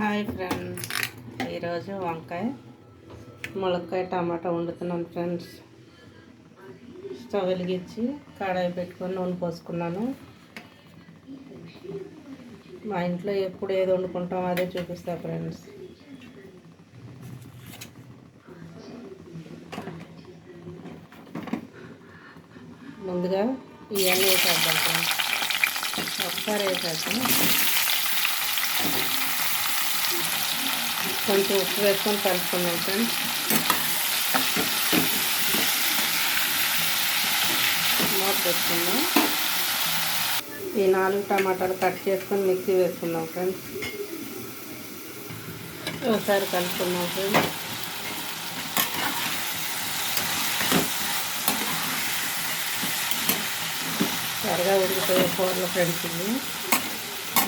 Hi friends. ఈరోజు వంకాయ ములక్కాయ టమాటా వండుతున్నాను ఫ్రెండ్స్. స్టవ్ వెలిగించి కడాయి పెట్టుకొని నూనె పోసుకున్నాను. మా ఇంట్లో ఎప్పుడు ఏది వండుకుంటాం అదే చూపిస్తా ఫ్రెండ్స్. ముందుగా ఇవన్నీ వేసేద్దాం ఫ్రెండ్స్. ఒకసారి వేసేద్దాం. కొంచెం ఉప్పు వేసుకొని కలుపుకుందాం ఫ్రెండ్స్. మూత పెట్టుకుందాం. ఈ నాలుగు టమాటాలు కట్ చేసుకొని మిక్సీ వేసుకుందాం ఫ్రెండ్స్. ఒకసారి కలుపుకుందాం ఫ్రెండ్స్. త్వరగా ఉడికిపోయే కూరలు ఫ్రెండ్స్ ఇవి.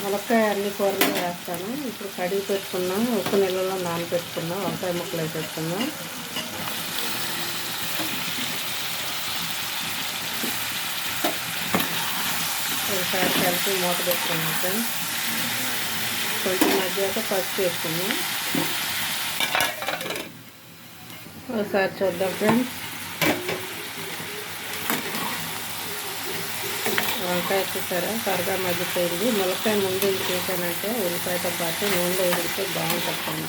ములక్కాయ అన్ని కూరలు వేస్తాను. ఇప్పుడు కడిగి పెట్టుకున్నాం ఉప్పు నీళ్ళలో నానబెట్టుకున్నాం వంకాయ ముక్కలు వేసేసుకున్నాం ఒకసారి కలిపి మూత పెట్టుకున్నాం ఫ్రెండ్స్. కొంచెం మధ్యాక పసుపు వేసుకున్నాం. ఒకసారి చూద్దాం ఫ్రెండ్స్. వంకాయ చూసారా? త్వరగా మగ్గిపోయింది. ములక్కాయ ముందు చేశానంటే ఉల్లిపాయతో పాటు నూనెలో ఉడికితే బాగుంటుంది.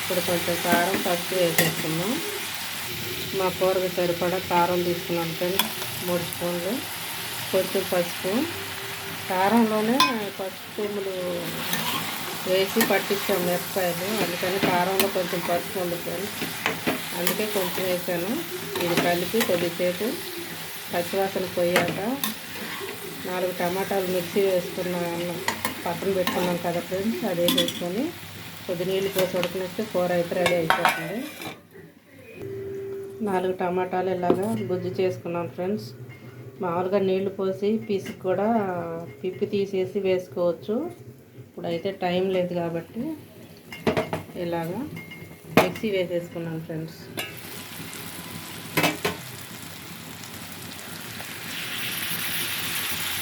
ఇప్పుడు కొంచెం కారం పసుపు వేసేస్తున్నాం మా కూరకు సరిపడా కారం తీసుకున్నాం ఫ్రెండ్స్. మూడు స్పూన్లు. కొంచెం పసుపు. కారంలోనే పసుపు వేసి పట్టించాం మిరపకాయలు. అందుకని కారంలో కొంచెం పసుపు ఉంది ఫ్రెండ్స్. అందుకే కొంచెం వేసాను. ఇది కలిపి కొద్దిసేపు పచ్చివాసన పోయాక నాలుగు టమాటాలు మిక్సీ వేసుకున్నాను పక్కన పెట్టుకున్నాం కదా ఫ్రెండ్స్ అదే వేసుకొని కొద్ది నీళ్ళు పోసి ఉడకనిస్తే కూర అయితే రెడీ అయిపోతుంది. నాలుగు టమాటాలు ఇలాగా బుజ్జి చేసుకున్నాను ఫ్రెండ్స్. మామూలుగా నీళ్ళు పోసి పీసి కూడా పిప్పి తీసేసి వేసుకోవచ్చు. ఇప్పుడైతే టైం లేదు కాబట్టి ఇలాగా మిక్సీ వేసేసుకున్నాను ఫ్రెండ్స్.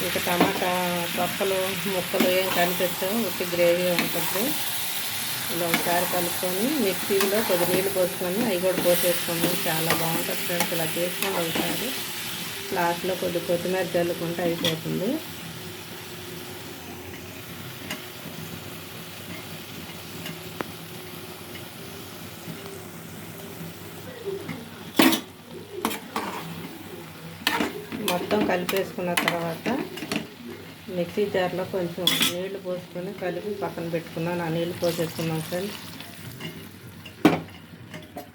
ఇక టమాటా పక్కలు ముక్కలు ఏం కనిపించవు ఉట్టి గ్రేవీ ఉంటుంది. ఇలా ఒకసారి కలుపుకొని మిక్సీలో కొద్ది నీళ్ళు పోసుకొని అవి కూడా పోసేసుకోండి చాలా బాగుంటుంది ఫ్రెండ్స్. ఇలా చేసుకోండి ఒకసారి లాస్ట్లో కొద్ది కొత్తిమీర చల్లుకుంటే అయిపోతుంది. మొత్తం కలిపేసుకున్న తర్వాత మిక్సీ జార్లో కొంచెం నీళ్ళు పోసుకొని కలిపి పక్కన పెట్టుకున్నాను. ఆ నీళ్ళు పోసేసుకున్నాం ఫ్రెండ్స్.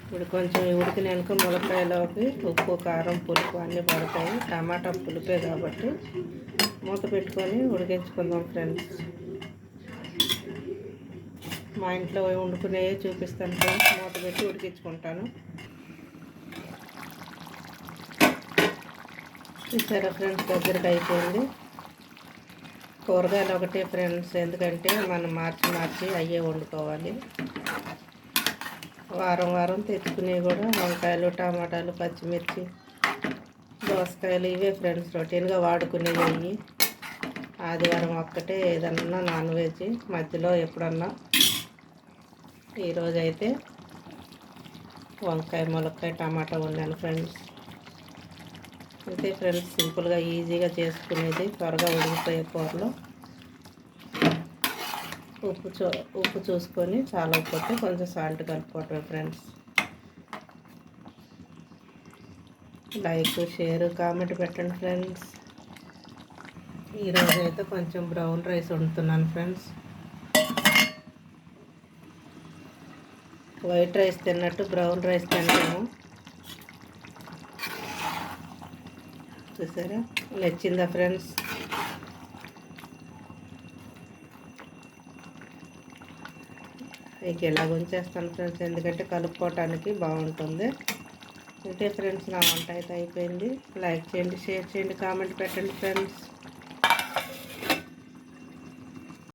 ఇప్పుడు కొంచెం ఉడికినాక ములక్కాయలోకి ఉప్పు కారం పులుపు అన్నీ పడతాయి. టమాటా పులుపే కాబట్టి మూత పెట్టుకొని ఉడికించుకుందాం ఫ్రెండ్స్. మా ఇంట్లో వండుకునే చూపిస్తాను ఫ్రెండ్స్. మూత పెట్టి ఉడికించుకుంటాను. చూసారా ఫ్రెండ్స్ దగ్గరకు అయిపోయింది. కూరగాయలు ఒకటే ఫ్రెండ్స్ ఎందుకంటే మనం మార్చి మార్చి అయ్యే వండుకోవాలి. వారం వారం తెచ్చుకునేవి కూడా వంకాయలు టమాటాలు పచ్చిమిర్చి దోసకాయలు ఇవే ఫ్రెండ్స్ రొటీన్గా వాడుకునేవి అవి ఆదివారం ఒక్కటే ఏదన్నా నాన్ వెజ్ మధ్యలో ఎప్పుడన్నా. ఈరోజైతే వంకాయ ములక్కాయ టమాటా వండాను ఫ్రెండ్స్. అయితే ఫ్రెండ్స్ సింపుల్గా ఈజీగా చేసుకునేది. త్వరగా ఉడికిపోయే కూరలో ఉప్పు చూ ఉప్పు చూసుకొని చాలా ఉప్పు కొంచెం సాల్ట్ కలుపుకోవటమే ఫ్రెండ్స్. లైక్ షేర్ కామెంట్ పెట్టండి ఫ్రెండ్స్. ఈరోజు అయితే కొంచెం బ్రౌన్ రైస్ వండుతున్నాను ఫ్రెండ్స్. వైట్ రైస్ తిన్నట్టు బ్రౌన్ రైస్ తింటాము. చూసారా? నచ్చిందా ఫ్రెండ్స్? మీకు ఎలా ఉంచేస్తాను ఫ్రెండ్స్. ఎందుకంటే కలుపుకోవటానికి బాగుంటుంది. అంటే ఫ్రెండ్స్ నా వంట అయితే అయిపోయింది. లైక్ చేయండి షేర్ చేయండి కామెంట్ పెట్టండి ఫ్రెండ్స్.